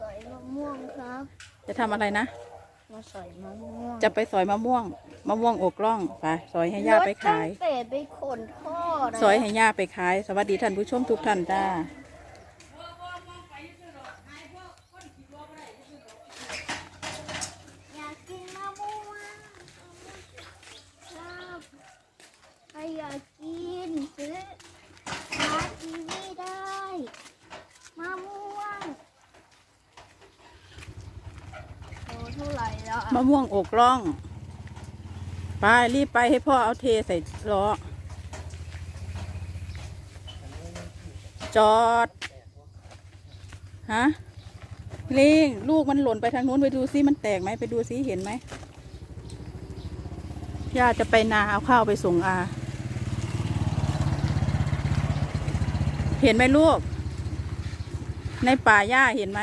สอยมะม่วงครับ จะทำอะไรนะ มาสอยมะม่วงจะไปสอยมะม่วง มะม่วงอกล่องไปสอยให้ย่าไปขาย รถตั้งแต่ไปขนท่อนะ สอยให้ย่าไปขาย สวัสดีท่านผู้ชมทุกท่านจ้า อยากกินมะม่วงครับใครอยากกินซื้อร้านทีวีได้มะม่วงโอ้เท่าไหร่แล้ว มะม่วงอกล่อง ไปรีบไปให้พ่อเอาเทใส่ล้อ จอด ฮะลิงลูกมันหล่นไปทางนู้นไปดูซิมันแตกไหมไปดูซิเห็นไหมย่าจะไปนาเอาข้าวไปส่งอา เห็นไหมลูก ในป่าหญ้าเห็นไหม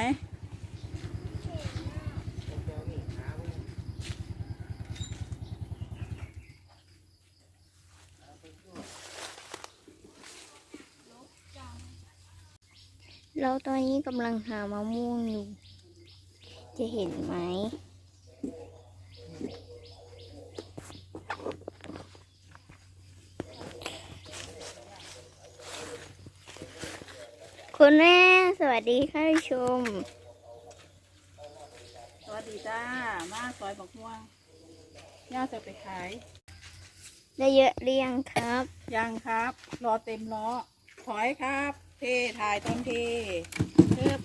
เราตอนนี้กำลังหามะม่วงอยู่ จะเห็นไหม คุณแม่สวัสดีค่ะผู้ชม สวัสดีจ้า มาซอยบักม่วงย่าจะไปขาย ได้เยอะเรียงครับ ยังครับ รอเต็มล้อ ถอยครับ เทถ่ายต้นเทเทิบ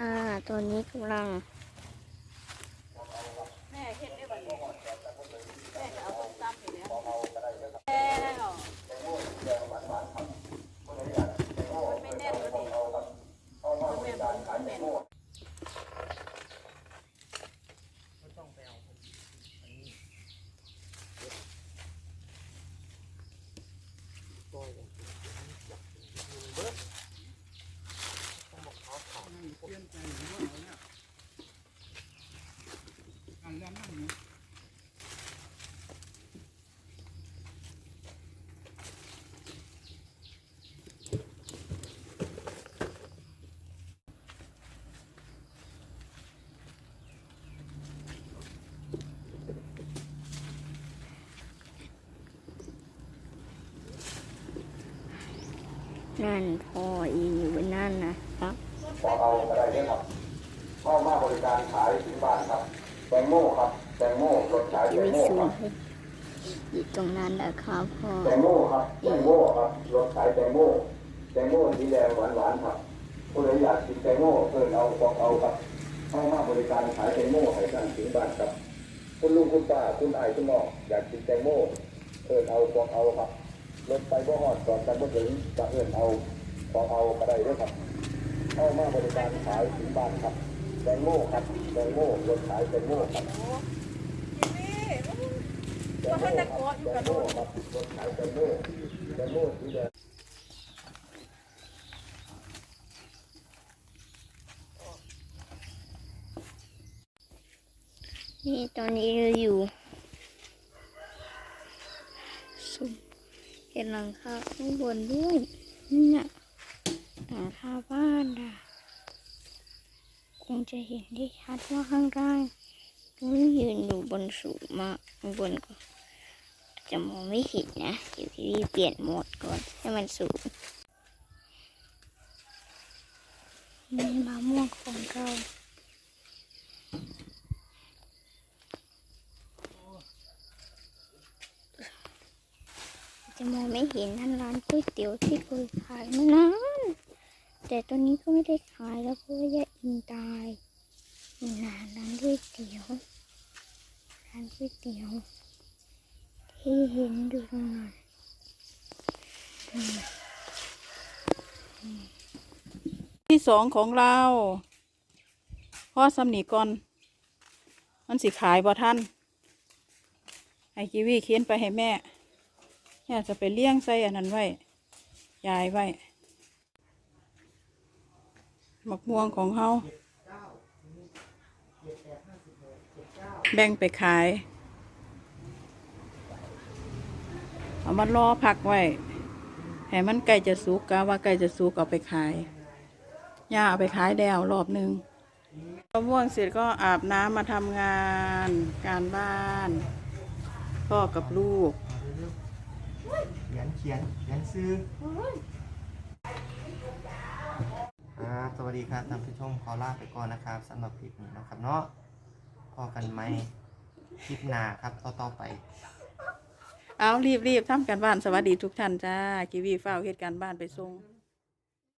อ่าตอนนี้กำลัง แม่เฮ็ดได้บัดนี้แม่จะเอาต้มตำไปแล้วแล้วมันไม่แน่นแล้วดิแม่บอกมันแน่น นั่นพ่ออีอยู่บนนั่นนะครับพอเอาอะไรได้ครับเข้ามาบริการขายถึงบ้านครับแตงโมครับแตงโมรถขายจะแตงไม่โมสูครังบให้อยู่ตรงนั้นนะครับพ่อแตงโมครับแตงโมครับรถขายแตงโมแตงโมสีแดงหวานหวานๆครับผู้ใดอยากกินแตงโมเพิ่นเอาบอกเอาครับเข้ามาบริการขายแตงโมให้ท่านถึงบ้านครับ คุณลุงคุณป้าคุณอายคุณน้องอยากกินแตงโมเพิ่นเอาบอกเอาครับ รถไปบ่ฮอดก่อนกันบ่ถึงจะเอิ้นเอาบอเอาก็ได้ด้อครับเข้ามาบริการขายถึงบ้านครับแตงโมครับแตงโมรถขายแตงโมครับว่าถ้ายแตงโมกครับรถขายแตงโมแตงโมสีแดงนี่ตอนนี้เราอยู่ สุม เห็นหลังคาข้างบนด้วยนี่น่ะหลังคาบ้านอะคงจะเห็นได้ชัดว่าข้างล่างเรายืนอยู่บนสูงมากบนก็จะมองไม่เห็นนะเดี๋ยวพี่เปลี่ยนโหมดก่อนให้มันสูงนี่มะม่วงของเรา จะมองไม่เห็นนั่นร้านก๋วยเตี๋ยวที่เคยขายมานานแต่ตอนนี้ก็ไม่ได้ขายแล้วเพราะว่ายายอินตายนี่นะร้านก๋วยเตี๋ยวร้านก๋วยเตี๋ยว ที่เห็นดูตรงนั้นที่สองของเราพ่อสำนีก่อน มันสิขายบ่ท่านไอ้กีวีเขียนไปให้แม่ แม่จะไปเลี้ยงใส่อันนั้นไว้ยายไว้หมักม่วงของเขาแบ่งไปขาย เอามารอพักไว้ให้มันใกล้จะสุกกะว่าใกล้จะสุกเอาไปขายย่าเอาไปขายแล้วรอบหนึ่งมะม่วงเสร็จก็อาบน้ำมาทำงาน การบ้าน พ่อกับลูก เขียนเขียนเขียนซื้อครับสวัสดีครับท่านผู้ชมขอลาไปก่อนนะครับสำหรับคลิปนี้นะครับเนาะพอกันไหมคลิปหน้าครับต่อต่อไป เอารีบรีบๆทำการบ้านสวัสดีทุกท่านจ้ากีวีเฝ้าวเหตุการบ้านไปส่ง